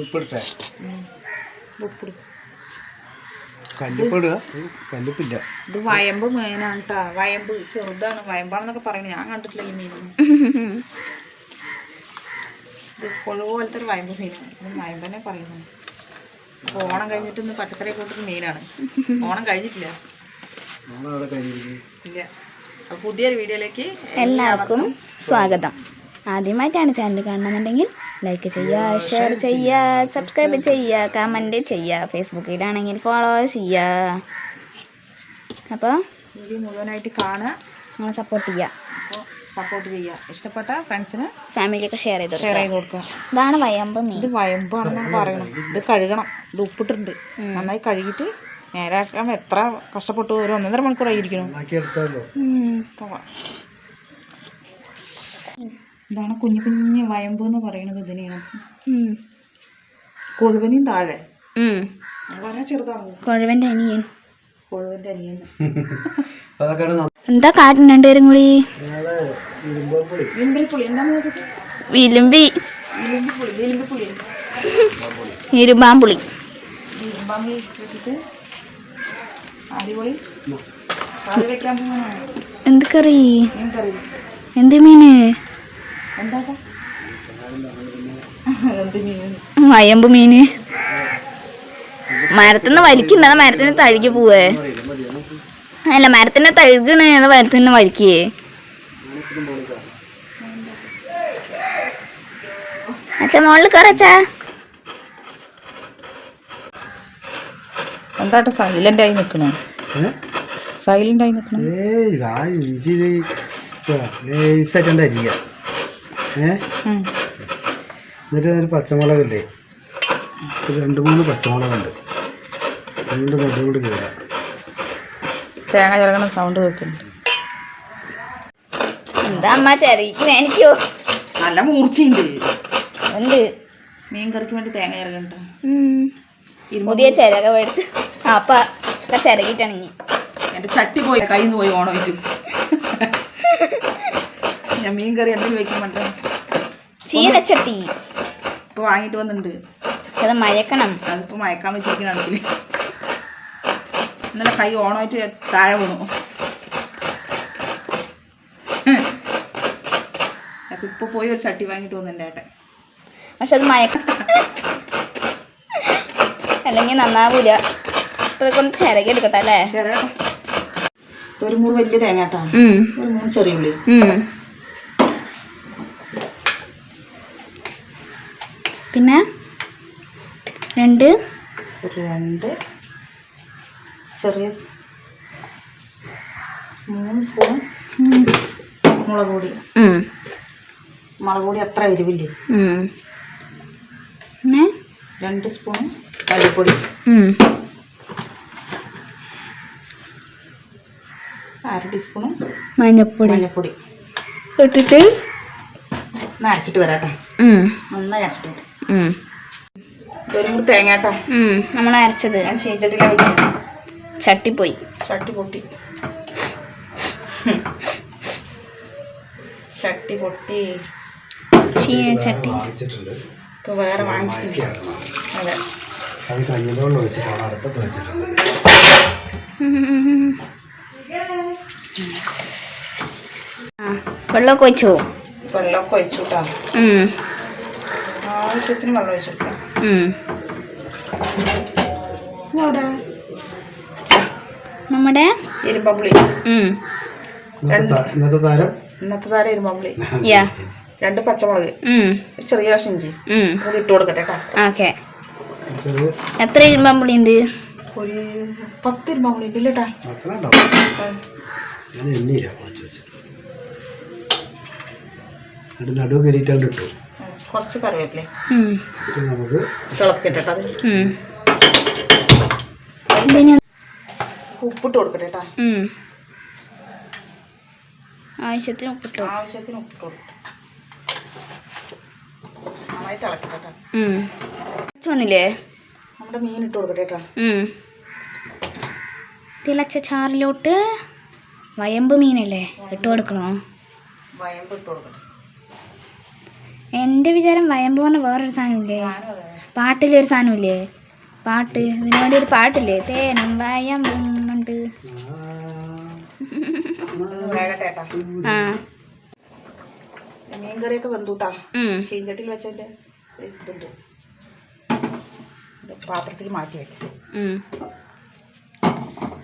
ഉപ്പിട്ടെ ഉപ്പിടും. കല്ലുപ്പിടുക. കല്ലുപ്പില്ല. ഇത് വയമ്പ് മീനാണ് കേട്ടോ വയമ്പ് ചെറുതാണ്. വയമ്പാണെന്നൊക്കെ പറയുന്നത് ഞാൻ കണ്ടിട്ടില്ല ഈ മീൻ ഇത് കൊഴുവ് പോലത്തെ ഒരു വയമ്പ് മീനാണ്. ഇത് വയമ്പനെ പറയുന്നു. ഓണം കഴിഞ്ഞിട്ട് ഇന്ന് പച്ചക്കറി കൂട്ടുന്ന മീനാണ്. ഓണം കഴിഞ്ഞിട്ടില്ല. ഇല്ല. പുതിയൊരു വീഡിയോയിലേക്ക് എല്ലാവർക്കും സ്വാഗതം. ആദ്യമായിട്ടാണ് ചാനൽ കാണുന്നുണ്ടെങ്കിൽ ലൈക്ക് ചെയ്യുക ഷെയർ ചെയ്യുക സബ്സ്ക്രൈബ് ചെയ്യുക കമന്റ് ചെയ്യുക. ഫേസ്ബുക്കിലാണെങ്കിൽ ഫോളോ ചെയ്യുക. അപ്പോൾ വീഡിയോ മുഴുവനായിട്ട് കാണുക. നിങ്ങൾ സപ്പോർട്ട് ചെയ്യുക. അപ്പോൾ സപ്പോർട്ട് ചെയ്യുക. ഇഷ്ടപ്പെട്ട ഫ്രണ്ട്സിന് ഫാമിലിയൊക്കെ ഷെയർ ചെയ്ത് ഷെയർ ചെയ്ത് കൊടുക്കുക. ഇതാണ് വയമ്പ് മീൻ ഇത് വയമ്പാണെന്നാണ് പറയണം ഇത് കഴുകണം. ഇത് ഉപ്പിട്ടിട്ടുണ്ട്. നന്നായി കഴുകിയിട്ട് നേരാക്കാൻ എത്ര കഷ്ടപ്പെട്ടു ഒരു ഒന്നര മണിക്കൂറായിരിക്കണം. ഇതാണ് കുഞ്ഞു കുഞ്ഞു വയമ്പ് എന്ന് പറയുന്നത് ഇതിനെയാണ്. കൊഴുവനെയും കൊഴുവനും താഴെ. വളരെ ചെറുതാണ്. കൊഴുവന്റെ അനിയൻ. കൊഴുവന്റെ അനിയൻ. എന്താ കാട്ടിന് രണ്ടുപേരും കൂടി? വിലുമ്പി ഇരുമ്പാമ്പുളി. എന്ത് കറി. എന്ത് മീന്? എന്താ എന്ത് മീൻ? വയമ്പ് മീന്. മരത്തിന്ന് വലിക്കണ്ട മരത്തിന് തഴുകി പോവേ. അല്ല മരത്തിന്റെ തഴുകണേ മരത്തിന് വലിക്കേ. അച്ഛ മോളിൽ കയറച്ചാ എന്താട്ടെ സൈലന്റ് ആയി നിക്കണ? സൈലന്റ് ആയി നിൽക്കണേ എന്നിട്ട് ഒരു പച്ചമുളകല്ലേ? രണ്ട് മൂന്ന് പച്ചമുളകുണ്ട്. രണ്ട് നടുകൊണ്ട് കയറാം തേങ്ങ ചിറങ്ങണ സൗണ്ട് കേൾക്കുന്നുണ്ട് എന്താ അമ്മ ചെറിക്ക് എനിക്കോ? നല്ല മൂർച്ചയുണ്ട്. ഉണ്ട് മീൻ കറിക്ക് വേണ്ടി തേങ്ങ ചിറകണ്ടോ. പുതിയ ചിരക മേടിച്ച്. അപ്പ ചിരകിട്ടാണ് ഇനി. എന്റെ ചട്ടി പോയി കയ്യിൽ നിന്ന് പോയി ഓണം ഞാൻ മീൻ കറി എന്തെങ്കിലും വെക്കാൻ ചീനച്ചട്ടി. ഇപ്പൊ വാങ്ങിട്ട് വന്നിട്ടുണ്ട്. അത് മയക്കണം. അതിപ്പോ മയക്കാൻ വെച്ചിരിക്കണത്തിൽ ഇന്നലെ കൈ ഓണമായിട്ട് താഴെ വീണു. അപ്പൊ ഇപ്പൊ പോയി ഒരു ചട്ടി വാങ്ങിട്ട് വന്നു എന്റെ ഏട്ടൻ. പക്ഷെ അത് മയക്ക അല്ലെങ്കിൽ നന്നാവൂല. ഒന്ന് ചിരകി എടുക്കട്ടെ അല്ലേ? ഒരു മൂന്ന് വലിയ തേങ്ങ കേട്ടോ ഒരു മൂന്ന് ചെറിയ ഉള്ളി. പിന്നെ രണ്ട്. രണ്ട്. ചെറിയ മൂന്ന് സ്പൂൺ മുളക് പൊടി. മുളക് പൊടി അത്ര എരിവില്ലേ? പിന്നെ? രണ്ട് സ്പൂൺ മല്ലിപ്പൊടി. അര ടീസ്പൂൺ മഞ്ഞപ്പൊടി. മഞ്ഞപ്പൊടി. ഇട്ടിട്ട് ഒന്ന് അരച്ചിട്ട് വരാട്ടോ. ഒന്ന് നന്നായി അരച്ചിട്ട് വരാം. ഉം. ഒരു മൂന്ന് തേങ്ങ കേട്ടോ ഉം. നമ്മൾ അരച്ചത്. ഞാൻ പോയി ചട്ടിപ്പോയി. ചട്ടി പൊട്ടി ചട്ടി. പൊട്ടി വാങ്ങിച്ചിട്ടുണ്ട്. ഇപ്പോൾ വേറെ വാങ്ങിച്ചിട്ടുണ്ട് അതെ. അത് കഞ്ഞിലോളം വെച്ചിട്ടാണ് അടുപ്പത്ത് വെച്ചിട്ടുണ്ട്. വെള്ളമൊക്കെ ഒഴിച്ചോ? വെള്ളമൊക്കെ ഒഴിച്ചു കേട്ടോ ഉം. ആവശ്യത്തിന് വെള്ളം ഒഴിച്ചെടുക്കാം. അവിടെ നമ്മുടെ? ഇരുമ്പുളി. ഇന്നത്തെ താരം? ഇന്നത്തെ താരം ഇരുമ്പുളി യാ. രണ്ട് പച്ചമുളക്. ചെറിയ കഷ്ണം ഇഞ്ചി. അത് ഇട്ട് കൊടുക്കട്ടെ കേട്ടോ. ഓക്കെ. എത്ര ഇരുമ്പുളി ഉണ്ട്? ഒരു പത്ത് ഇരുമ്പമ്പുളി ഉണ്ട് ഇല്ലട്ടാ ഞാൻ എണ്ണയില്ല കുറച്ച് വെച്ചിട്ട് എന്നിട്ട് നടുവ് കയറിയിട്ടാണ്ട് ഇട്ടു. കുറച്ച് കറിവേപ്പിലേ തിളപ്പിക്കട്ടെ കേട്ടോ അത് ഉപ്പിട്ട് കൊടുക്കട്ടെ കേട്ടോ. ആവശ്യത്തിന് ഉപ്പിട്ട് ആവശ്യത്തിന് ഉപ്പിട്ട് കൊടുക്കട്ടെ നന്നായി തിളക്കട്ടെ വന്നില്ലേ? നമ്മുടെ മീൻ ഇട്ട് കൊടുക്കട്ടെ കേട്ടോ. തിളച്ച ചാറിലോട്ട് വയമ്പ് മീനല്ലേ ഇട്ട് കൊടുക്കണോ? വയമ്പ് ഇട്ട് കൊടുക്കട്ടെ. എന്റെ വിചാരം വയമ്പ് പറഞ്ഞ വേറൊരു സാധനമില്ലേ? പാട്ടിലൊരു സാധനമില്ലേ? പാട്ട്. ഇതിനു വേണ്ടി ഒരു പാട്ടില്ലേ? തേനും വയമ്പും ഉണ്ട്. ആ. മീൻ കറിയൊക്കെ വെന്തൂട്ടാ. ചീഞ്ചട്ടിയിൽ വെച്ചതിന്റെ ഇതുണ്ട്. പാത്രത്തിൽ മാറ്റി വെക്കാം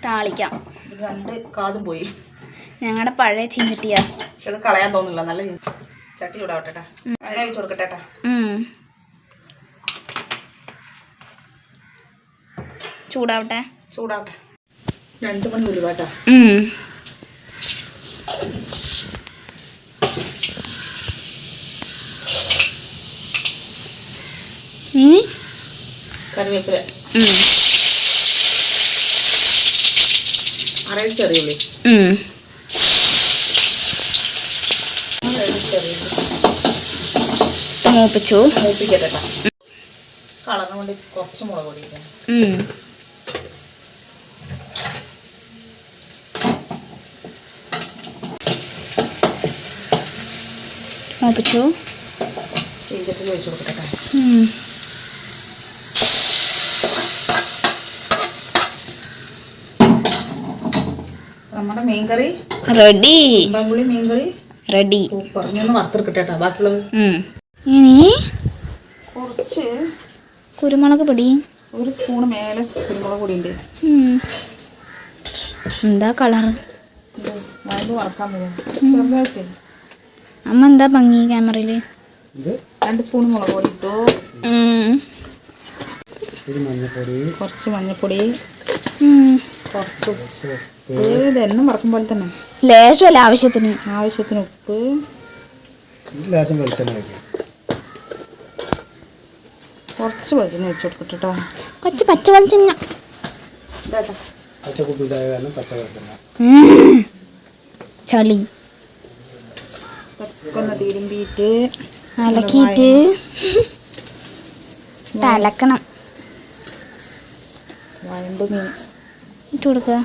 താളിക്കാം. രണ്ട് കാതും പോയി. ഞങ്ങളുടെ പഴയ ചീഞ്ചട്ടിയാ. പക്ഷെ അത് കളയാൻ തോന്നില്ല നല്ല ചീ- ചട്ടി ചൂടാവട്ടെ അങ്ങനെ വെച്ച് കൊടുക്കട്ടെ. ചൂടാവട്ടെ. ചൂടാവട്ടെ. രണ്ട് മണി ഉരുവാട്ടാ. കറിവേപ്പില. അരയിൽ ചെറിയുള്ളി ഉം. അരയിൽ ചെറിയുള്ളി ഇത് മൂപ്പിച്ചു. മൂപ്പിക്കട്ടെ കളറിന് വേണ്ടി കുറച്ച് മുളക് പൊടി. മൂപ്പിച്ചു. ചീഞ്ചട്ടിയിൽ വെച്ച് കൊടുക്കട്ടെ. നമ്മുടെ മീൻകറി. റെഡി. മീൻകറി. റെഡി. സൂപ്പർ. ഇനി ഒന്ന് വറുത്തെടുക്കട്ടെ ബാക്കിയുള്ളത്. ഇനി കുറച്ച് കുരുമുളക് പൊടി. ഒരു സ്പൂൺ മേലെ കുരുമുളക് പൊടി ഉണ്ട്. എന്താ കളറ് അമ്മ എന്താ ഭംഗി ക്യാമറയിൽ രണ്ട് സ്പൂൺ മുളക് പൊടി ഇട്ടു. കുറച്ച് മഞ്ഞപ്പൊടി. കുറച്ച് മഞ്ഞൾപ്പൊടി കുറച്ച് ഉപ്പ്. സോപ്പ് ഇത് എന്നും മറക്കും പോലെ തന്നെ. ലേശമല്ല ആവശ്യത്തിന്. ആവശ്യത്തിന് ഉപ്പ്. ലേശം വെളിച്ചെണ്ണ കുറച്ച് വെളിച്ചെണ്ണ വെച്ച് കൊടുക്കട്ടെ കേട്ടോ കൊച്ചു പച്ച വെളിച്ചെണ്ണ. ചളി. തിരുമ്പിയിട്ട് അലക്കിയിട്ട് അലക്കണം വയമ്പ് മീൻ. ഇട്ട് കൊടുക്കുക.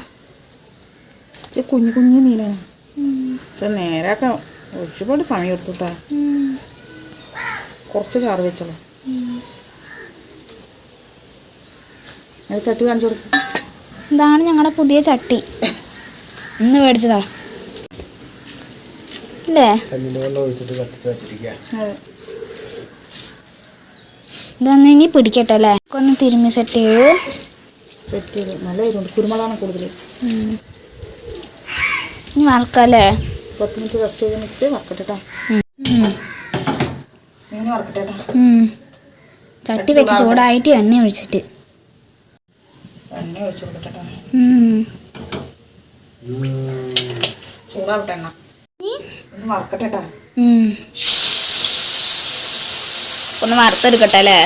ഇത് കുഞ്ഞു കുഞ്ഞു മീനാണ്. ഇത് നേരാക്കാൻ ഒരുപാട് സമയം എടുത്തുട്ടാ കുറച്ച് ചാറ് വെച്ചോളൂ. ചട്ടി കാണിച്ചു കൊടുക്കും. ഇതാണ് ഞങ്ങളുടെ പുതിയ ചട്ടി. ഇന്ന് മേടിച്ചതാ. അല്ലേ ഇതൊന്ന് ഇനി പിടിക്കട്ടെ അല്ലേ? ഒന്ന് തിരുമ്മി സെറ്റ് ചെയ്ത് സെറ്റ് ചെയ്ത് നല്ല എരിവുണ്ട് കുരുമുളകാണ് കൂടുതൽ. ഇനി വറക്കല്ലേ പത്ത് മിനിറ്റ് റെസ്റ്റ് ചെയ്ത് വെച്ചിട്ട് വറക്കട്ടെ കേട്ടോ ഉം. മീൻ വറക്കട്ടെ ചട്ടി വെച്ച് ചൂടായിട്ട് എണ്ണ ഒഴിച്ചിട്ട്. എണ്ണ ഒഴിച്ച് കൊടുക്കട്ടെ. ചൂടാവട്ടെ എണ്ണ. ഒന്ന് വറക്കട്ടെ. ഒന്ന് വറുത്തെടുക്കട്ടെ അല്ലേ?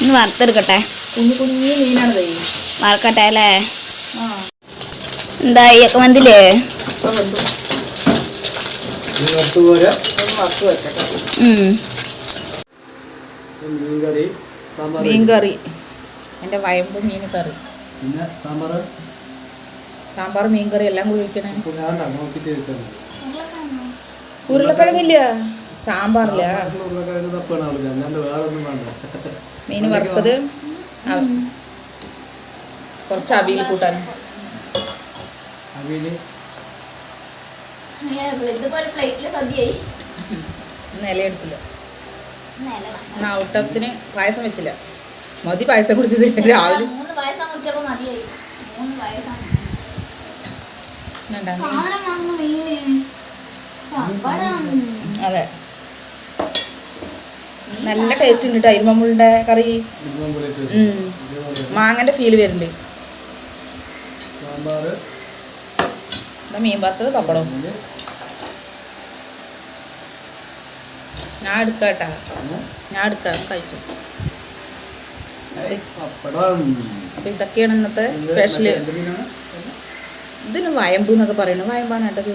ഒന്ന് വറുത്തെടുക്കട്ടെ. കുഞ്ഞു കുഞ്ഞു മീനാണ് വറക്കട്ടെ അല്ലേ? എന്താ ഒക്കെ വന്നില്ലേ? ഇപ്പം മീൻ കറി എന്റെ വയമ്പ് മീൻ കറി പിന്നെ സാമ്പാർ സാമ്പാർ മീൻ കറി എല്ലാം കൂടി വെക്കണേ ഉരുളക്കിഴങ്ങില്ല. സാമ്പാറില്ല. മീൻ വറുത്തത് കുറച്ച് അവിയിൽ കൂട്ടാൻ. അവിയൽ ഔട്ടത്തിന് പായസം വെച്ചില്ല. മതി പായസം കുടിച്ചത്. രാവിലെ അതെ. നല്ല ടേസ്റ്റ് ഉണ്ട് കേട്ടോ അരിമമ്മളുടെ കറി. മാങ്ങന്റെ മാങ്ങന്റെ ഫീൽ വരുന്നുണ്ട് മീൻ വറുത്തത് പപ്പടവും. ഞാൻ എടുക്കാം ഞാൻ എടുക്കാം കഴിച്ചു. ഇതൊക്കെയാണ് ഇന്നത്തെ സ്പെഷ്യൽ മീനാണ്? ഇതിന് വയമ്പ് എന്നൊക്കെ പറയുന്നത് വയമ്പാണ് കേട്ടത്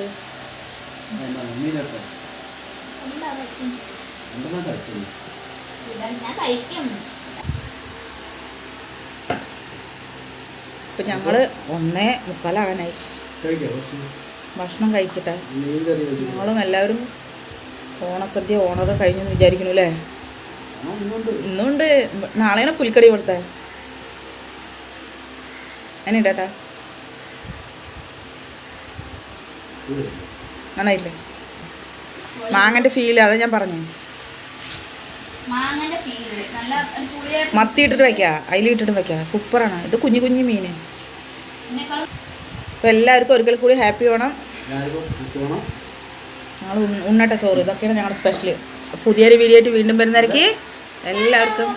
ഇപ്പം ഞങ്ങൾ ഒന്നേ മുക്കാലാകാനായി ഭക്ഷണം? കഴിക്കട്ടെ. ഞങ്ങളും എല്ലാവരും ഓണസദ്യ ഓണമൊക്കെ കഴിഞ്ഞെന്ന് വിചാരിക്കുന്നു അല്ലേ? ഇന്നുണ്ട്. ഇന്നുണ്ട് നാളെയാണ് പുൽക്കടി കൊടുത്തേ എന്നുണ്ടേട്ടാ ഇത് നന്നായില്ലേ? മാങ്ങന്റെ ഫീൽ അതാ ഞാൻ പറഞ്ഞു. മാങ്ങന്റെ പീര് നല്ല ഒരു പുളിയെ മത്തി ഇട്ടിട്ട് വെക്കാം അതിലിട്ടിട്ട് വെക്കാം. സൂപ്പറാണ്. ഇത് കുഞ്ഞു കുഞ്ഞു മീൻ അപ്പം എല്ലാവർക്കും ഒരിക്കൽ കൂടി ഹാപ്പി വേണം ഞങ്ങൾ ഉണ്ണട്ട ചോറ്. ഇതൊക്കെയാണ് ഞങ്ങളുടെ സ്പെഷ്യൽ പുതിയൊരു വീഡിയോ ആയിട്ട് വീണ്ടും വരുന്നവർക്ക് എല്ലാവർക്കും